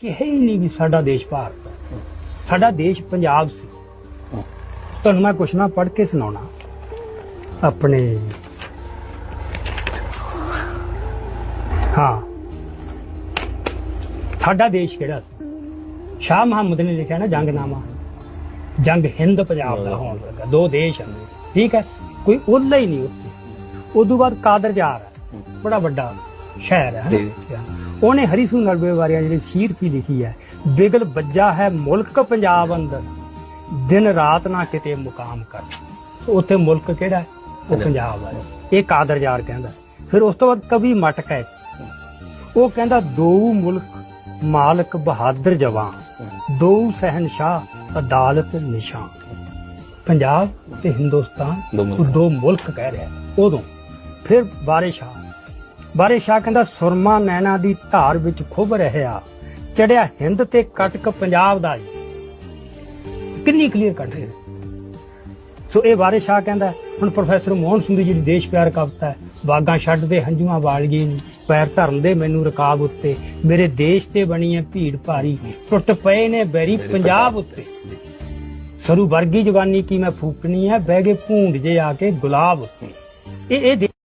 ਕਿਹਾ ਹੀ ਨਹੀਂ ਵੀ ਸਾਡਾ ਦੇਸ਼ ਭਾਰਤ ਹੈ। ਸਾਡਾ ਦੇਸ਼ ਪੰਜਾਬ ਸੀ। ਤੁਹਾਨੂੰ ਮੈਂ ਕੁਛ ਨਾ ਪੜ੍ਹ ਕੇ ਸੁਣਾਉਣਾ। ਆਪਣੇ ਹਾਂ। ਸਾਡਾ ਦੇਸ਼ ਕਿਹੜਾ ਸੀ? ਸ਼ਾਹ ਮੁਹੰਮਦ ਨੇ ਲਿਖਿਆ ਨਾ ਜੰਗਨਾਮਾ। ਜੰਗ ਹਿੰਦ ਪੰਜਾਬ ਦਾ ਹੋਣ ਲੱਗਾ। ਦੋ ਦੇਸ਼ ਹਨ। ਠੀਕ ਹੈ? ਕੋਈ ਉਹਲਾ ਹੀ ਨਹੀਂ ਉੱਥੇ। ਉਦੋਂ ਬਾਅਦ ਕਾਦਰਜਾਰ ਹੈ। ਬੜਾ ਵੱਡਾ। ਸ਼ਹਿਰ ਹੈ ਜੀ। ਹਨਾ? ਉਹਨੇ ਹਰੀ ਸਿੰਘ ਨਲਵੇ ਬਾਰੇ ਜਿਹੜੀ ਸ਼ੀਰ ਵੀ ਲਿਖੀ ਹੈ ਬਿਗਲ ਬੱਜਾ ਹੈ ਮੁਲਕ ਪੰਜਾਬ ਅੰਦਰ ਦਿਨ ਰਾਤ ਨਾ ਕਿਤੇ ਮੁਕਾਮ ਕਰ। ਉੱਥੇ ਮੁਲਕ ਕਿਹੜਾ ਹੈ? ਉਹ ਪੰਜਾਬ ਹੈ। ਇਹ ਕਾਦਰਜਾਰ ਕਹਿੰਦਾ ਫਿਰ ਉਸ ਤੋਂ ਬਾਅਦ ਕਵੀ ਮਟਕ ਹੈ। ਉਹ ਕਹਿੰਦਾ ਦੋ ਮੁਲਕ ਮਾਲਕ ਬਹਾਦਰ ਜਵਾਨ ਦੋ ਸਹਿਨਸ਼ਾਹ ਅਦਾਲਤ ਨਿਸ਼ਾਨ। ਪੰਜਾਬ ਤੇ ਹਿੰਦੁਸਤਾਨ ਦੋ ਮੁਲਕ। ਉਹ ਦੋ ਮੁਲਕ ਕਹਿ ਰਿਹਾ ਉਦੋਂ ਫਿਰ ਬਾਰੇ ਸ਼ਾਹ ਬਾਰੇ ਸ਼ਾਹ ਕਹਿੰਦਾ ਸੁਰਮਾ ਨੈਣਾ ਦੀ ਧਾਰ ਵਿੱਚ ਖੁੱਭ ਰਹਿਆ। ਚੜਿਆ ਹਿੰਦ ਤੇ ਕਟਕ ਪੰਜਾਬ ਦਾ ਕਿੰਨੀ ਕਲੀਅਰ ਕੱਟ ਰਿਹਾ ਸੋ ਇਹ ਬਾਰੇ ਸ਼ਾਹ ਕਹਿੰਦਾ ਹੁਣ ਪ੍ਰੋਫੈਸਰ ਮੋਹਨ ਸਿੰਘ ਦੀ ਜਿਹੜੀ ਦੇਸ਼ ਪਿਆਰ ਕਵਿਤਾ ਹੈ। ਬਾਗਾਂ ਛੱਡਦੇ ਹੰਝੂਆਂ ਵਾਲਗੀ ਨੂੰ। ਪੈਰ ਧਰਨ ਦੇ ਮੈਨੂੰ ਰਕਾਬ ਉੱਤੇ। ਮੇਰੇ ਦੇਸ਼ ਤੇ ਬਣੀ ਹੈ ਭੀੜ ਭਾਰੀ। ਟੁੱਟ ਪਏ ਨੇ ਬੈਰੀ ਪੰਜਾਬ ਉੱਤੇ। ਸਰੂ ਵਰਗੀ ਜਵਾਨੀ ਕੀ ਮੈਂ ਫੂਕਣੀ ਹੈ? ਬਹਿ ਗਏ ਭੂੰਡ ਜੇ ਆ ਕੇ ਗੁਲਾਬ ਉੱਤੇ। ਇਹ ਇਹ